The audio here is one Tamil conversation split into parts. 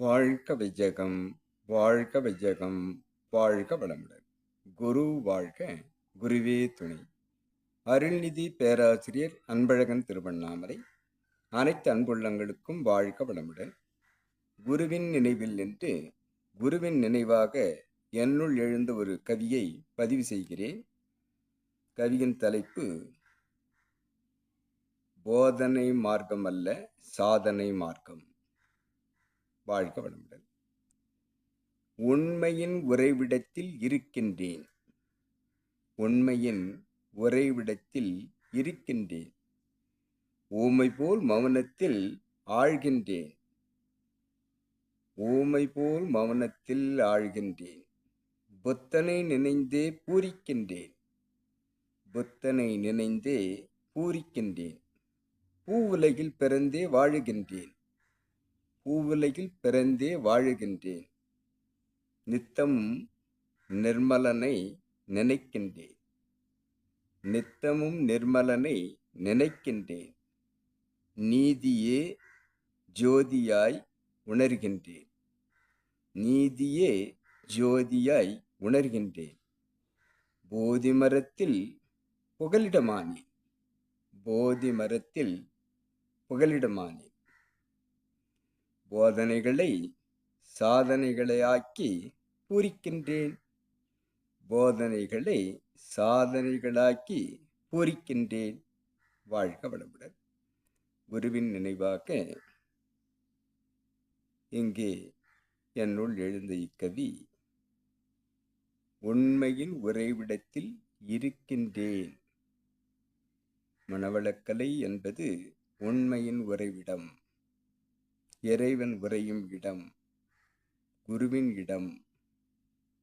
வாழ்க வையகம் வாழ்க வையகம் வாழ்க வளமுடன். குரு வாழ்க குருவே துணை. அருள்நிதி பேராசிரியர் அன்பழகன் திருவண்ணாமலை. அனைத்து அன்புள்ளங்களுக்கும் வாழ்க வளமுடன். குருவின் நினைவில் நின்று குருவின் நினைவாக என்னுள் எழுந்த ஒரு கவியை பதிவு செய்கிறேன். கவியின் தலைப்பு போதனை மார்க்கம் அல்ல சாதனை மார்க்கம். வாழ்க வளமுடன். உண்மையின் உறைவிடத்தில் இருக்கின்றேன். உண்மையின் உறைவிடத்தில் இருக்கின்றேன். ஊமை போல் மௌனத்தில் ஆழ்கின்றேன். ஊமை போல் மௌனத்தில் ஆழ்கின்றேன். புத்தனை நினைந்தே பூரிக்கின்றேன். புத்தனை நினைந்தே பூரிக்கின்றேன். பூ உலகில் பிறந்தே வாழுகின்றேன். பூவுலகில் பிறந்தே வாழுகின்றேன். நித்தமும் நிர்மலனை நினைக்கின்றேன். நித்தமும் நிர்மலனை நினைக்கின்றேன். நீதியே ஜோதியாய் உணர்கின்றேன். நீதியே ஜோதியாய் உணர்கின்றேன். போதி மரத்தில் புகலிடமானேன். போதி மரத்தில் புகலிடமானேன். போதனைகளை சாதனைகளையாக்கி பூரிக்கின்றேன். போதனைகளை சாதனைகளாக்கி பூரிக்கின்றேன். வாழ்க வளமுடன். குருவின் நினைவாக இங்கே என்னுள் எழுந்த இக்கவி உண்மையின் உறைவிடத்தில் இருக்கின்றேன். மணவளக்கலை என்பது உண்மையின் உறைவிடம். இறைவன் உறையும் இடம் குருவின் இடம்.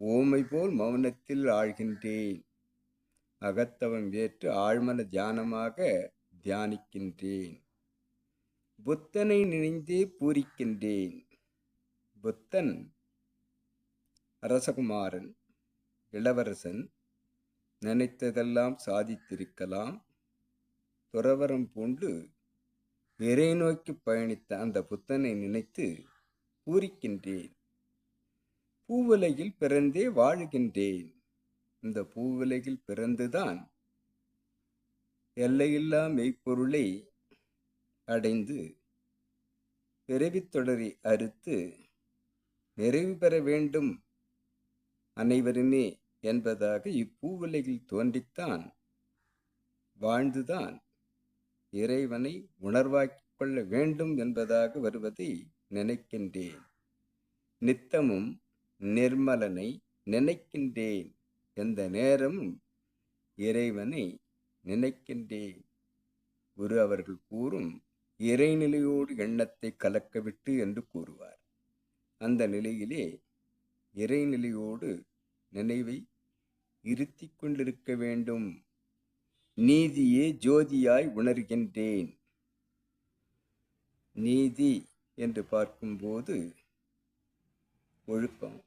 ஓமை போல் மௌனத்தில் ஆழ்கின்றேன். அகத்தவம் ஏற்று ஆழ்மன தியானமாக தியானிக்கின்றேன். புத்தனை நினைந்தே பூரிக்கின்றேன். புத்தன் அரசகுமாரன் இளவரசன் நினைத்ததெல்லாம் சாதித்திருக்கலாம். துறவரம் பூண்டு இறை நோக்கி பயணித்த அந்த புத்தனை நினைத்து பூரிக்கின்றேன். பூவுலகில் பிறந்தே வாழுகின்றேன். இந்த பூவுலகில் பிறந்துதான் எல்லையில்லா மெய்ப்பொருளை அடைந்து பிறவித் தொடரை அறுத்து நிறைவு பெற வேண்டும் அனைவருமே என்பதாக இப்பூவுலகில் தோன்றித்தான் வாழ்ந்துதான் இறைவனை உணர்வாக்கிக் கொள்ள வேண்டும் என்பதாக வருவதை நினைக்கின்றேன். நித்தமும் நிர்மலனை நினைக்கின்றேன் எந்த நேரமும் இறைவனை நினைக்கின்றேன். குரு அவர்கள் கூறும் இறைநிலையோடு எண்ணத்தை கலக்கவிட்டு என்று கூறுவார். அந்த நிலையிலே இறைநிலையோடு நினைவை இருத்தி கொண்டிருக்க வேண்டும். நீதியே ஜோதியாய் உணர்கின்றேன். நீதி என்று பார்க்கும்போது ஒழுக்கம்.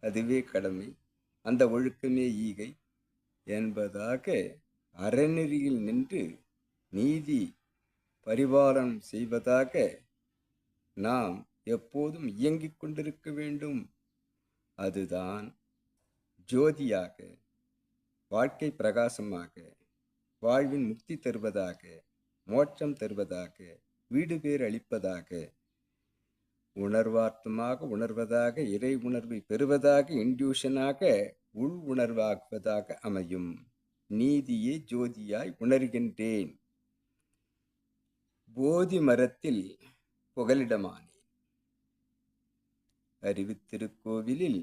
அதுவே கடமை. அந்த ஒழுக்கமே ஈகை என்பதாக அறநெறியில் நின்று நீதி பரிபாலனம் செய்வதாக நாம் எப்போதும் இயங்கிக் கொண்டிருக்க வேண்டும். அதுதான் ஜோதியாக வாழ்க்கை பிரகாசமாக வாழ்வின் முக்தி தருவதாக மோட்சம் தருவதாக வீடு பேர் அளிப்பதாக உணர்வார்த்தமாக உணர்வதாக இறை உணர்வை பெறுவதாக இன்டியூஷனாக உள் உணர்வாகுவதாக அமையும். நீதியே ஜோதியாய் உணர்கின்றேன். போதி மரத்தில் புகலிடமானேன். அறிவுத்திருக்கோவிலில்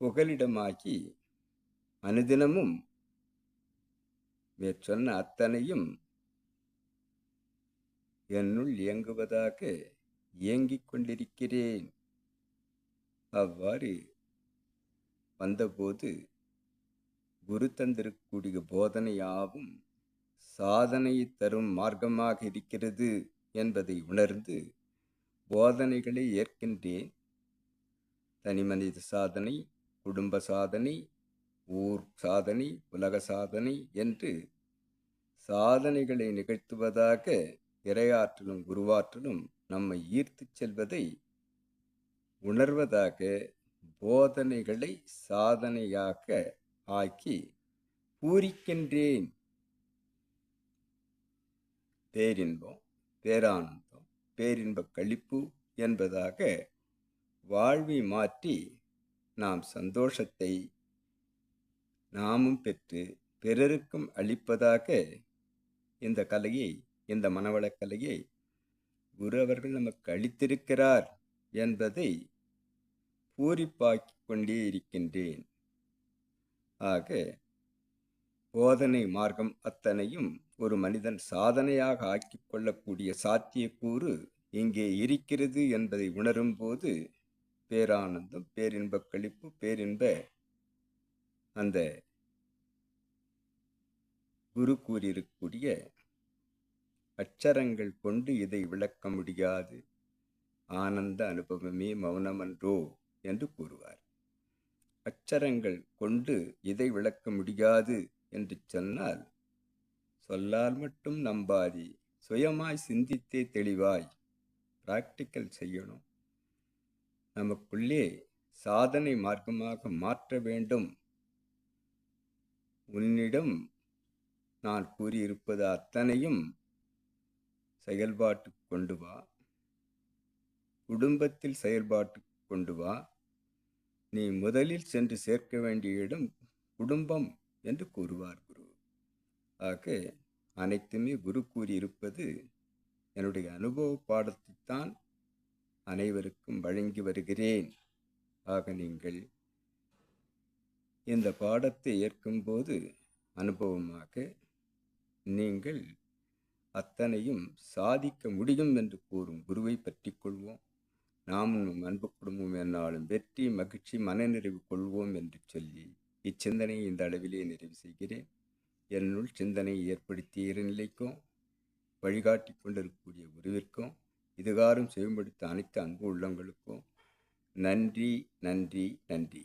புகலிடமாகி அனுதினமும் மேற்சொன்ன அத்தனையும் என்னுள் இயங்குவதாக இயங்கிக் கொண்டிருக்கிறேன். அவ்வாறு வந்தபோது குரு தந்திருக்கூடிய போதனையாவும் சாதனையை தரும் மார்க்கமாக இருக்கிறது என்பதை உணர்ந்து போதனைகளை ஏற்கின்றேன். தனிமனித சாதனை குடும்ப சாதனை ஊர் சாதனை உலக சாதனை என்று சாதனைகளை நிகழ்த்துவதாக இரையாற்றலும் குருவாற்றலும் நம்மை ஈர்த்துச் செல்வதை உணர்வதாக போதனைகளை சாதனையாக ஆக்கி பூரிக்கின்றேன். பேரின்பம் பேரானந்தம் பேரின்ப கழிப்பு என்பதாக வாழ்வை மாற்றி நாம் சந்தோஷத்தை நாமும் பெற்று பிறருக்கும் அளிப்பதாக இந்த கலையை இந்த மனவளக் கலையை குரு அவர்கள் நமக்கு அளித்திருக்கிறார் என்பதை பூரிப்பாக்கிக் கொண்டே இருக்கின்றேன். ஆக போதனை மார்க்கம் அத்தனையும் ஒரு மனிதன் சாதனையாக ஆக்கிக் கொள்ளக்கூடிய சாத்தியக்கூறு இங்கே இருக்கிறது என்பதை உணரும்போது பேரானந்தம் பேரின்பக் கழிப்பு பேரின்ப அந்த குரு கூறியிருக்கக்கூடிய அச்சரங்கள் கொண்டு இதை விளக்க முடியாது. ஆனந்த அனுபவமே மௌனமன்றோ என்று கூறுவார். அச்சரங்கள் கொண்டு இதை விளக்க முடியாது என்று சொன்னால் சொல்லால் மட்டும் நம்பாதி. சுயமாய் சிந்தித்தே தெளிவாய் பிராக்டிக்கல் செய்யணும். நமக்குள்ளே சாதனை மார்க்கமாக மாற்ற வேண்டும். உன்னிடம் நான் கூறியிருப்பது அத்தனையும் செயல்பாட்டு கொண்டு வா. குடும்பத்தில் செயல்பாட்டு கொண்டு வா. நீ முதலில் சென்று சேர்க்க வேண்டிய இடம் குடும்பம் என்று கூறுவார் குரு. ஆக அனைத்துமே குரு கூறியிருப்பது என்னுடைய அனுபவ பாடத்தைத்தான் அனைவருக்கும் வழங்கி வருகிறேன். ஆக நீங்கள் இந்த பாடத்தை ஏற்கும்போது அனுபவமாக நீங்கள் அத்தனையும் சாதிக்க முடியும் என்று கூறும் குருவை பற்றி கொள்வோம். நாமும் அன்பு குடும்பம் என்னாலும் வெற்றி மகிழ்ச்சி மனநிறைவு கொள்வோம் என்று சொல்லி இச்சிந்தனையை இந்த அளவிலே நிறைவு செய்கிறேன். என்னுள் சிந்தனையை ஏற்படுத்திய இறைநிலைக்கும் வழிகாட்டி கொண்டிருக்கக்கூடிய குருவிற்கும் இதுகாரும் செய்யும்படுத்த அனைத்து அன்பு உள்ளங்களுக்கும் நன்றி நன்றி நன்றி.